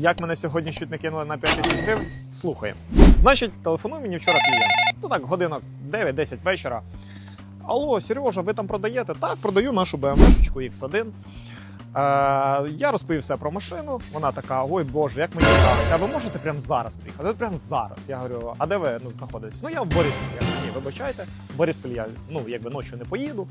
Як мене сьогодні чуть не кинули на 5 тисяч гривень? Слухаємо. Значить, телефонує мені вчора клієнт. Ну так, годинок 9-10 вечора. Алло, Сережа, ви там продаєте? Так, продаю нашу BMW X1. Е, я розповів все про машину. Вона така: ой Боже, як мені цікавиться. А ви можете прямо зараз приїхати? Прямо зараз. Я говорю, а де ви ну, знаходитесь? Ну я в Бориспілі. Я кажу, ні, вибачайте, в Бориспіль я ну якби ночі не поїду,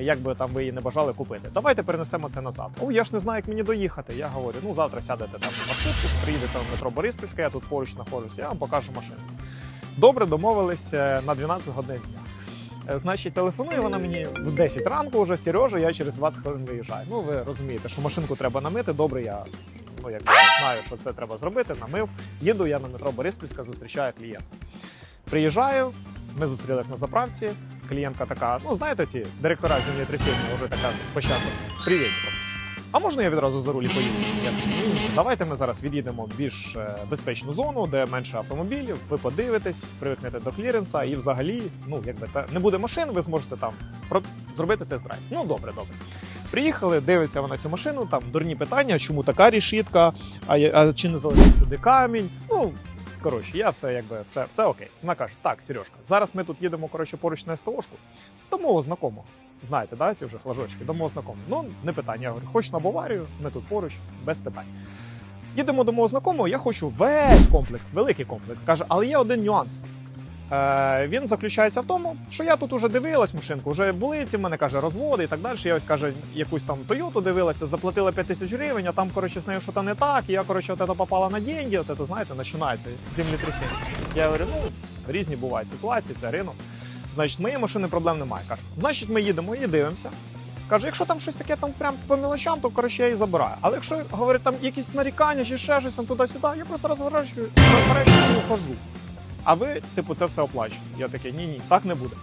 як би там ви її не бажали купити. Давайте перенесемо це назад. О, я ж не знаю, як мені доїхати. Я говорю, ну завтра сядете там в маршрутку, приїдете в метро Бориспільське, я тут поруч знаходжусь, я вам покажу машину. Добре, домовились е, на 12 годин дня. Е, Значить, телефонує вона мені в 10 ранку вже Сережа, я через 20 хвилин виїжджаю. Ну, ви розумієте, що машинку треба намити. Добре, я ну, як знаю, що це треба зробити, намив. Їду я на метро Бориспільська, зустрічаю клієнта. Приїжджаю, ми зустрілись на заправці. Клієнтка така, ну знаєте, ці директора землетрясіння вже така спочатку з привітником. А можна я відразу за рулі поїду? Я давайте ми зараз від'їдемо в більш е, безпечну зону, де менше автомобілів. Ви подивитесь, привикнете до кліренса, і взагалі, ну якби та не буде машин, ви зможете там про зробити тест-драйв. Ну добре, добре. Приїхали, дивиться вона цю машину. Там дурні питання, чому така рішітка, а, а чи не залишить сюди камінь. Ну коротше, я все якби все, все окей. Вона каже: так, Сережка, зараз ми тут їдемо коротше поруч на СТОшку. До мого знакомого. Знаєте, да, ці вже флажочки, до мого знакомого. Ну, не питання. Я говорю, хоч на Баварію, ми тут поруч, без питань. Їдемо до мого знакомого, я хочу весь комплекс, великий комплекс. Каже, але є один нюанс. Е, він заключається в тому, що я тут уже дивилась машинку, вже були ці в мене каже розводи і так далі. Я ось каже, якусь там Тойоту дивилася, заплатила 5 тисяч гривень, а там коротше з нею щось не так. І я коротше от це попала на деньги, от це, знаєте, починається землетрясіння. Я говорю, ну різні бувають ситуації, це ринок. Значить, з моєї машини проблем немає. Каже, значить, ми їдемо і дивимося. Каже, якщо там щось таке там прям по мілочам, то коротше я її забираю. Але якщо говорить там якісь нарікання чи ще щось там туди-сюди, я просто розворачую, і ухожу. А ви, типу, це все оплачуєте. Я такий, ні, ні, так не буде.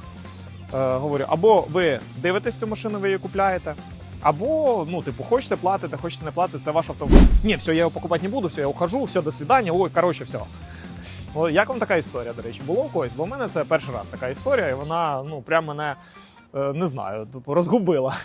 Е, говорю, або ви дивитесь цю машину, ви її купляєте, або, ну, типу, хочете платите, хочете не платите, це ваш автомобіль. Ні, все, я його покупати не буду, все, я ухожу, все, до свидання, ой, коротше, все. Як вам така історія, до речі, було у когось? Бо в мене це перший раз така історія, і вона ну прям мене е, не знаю, типу, розгубила.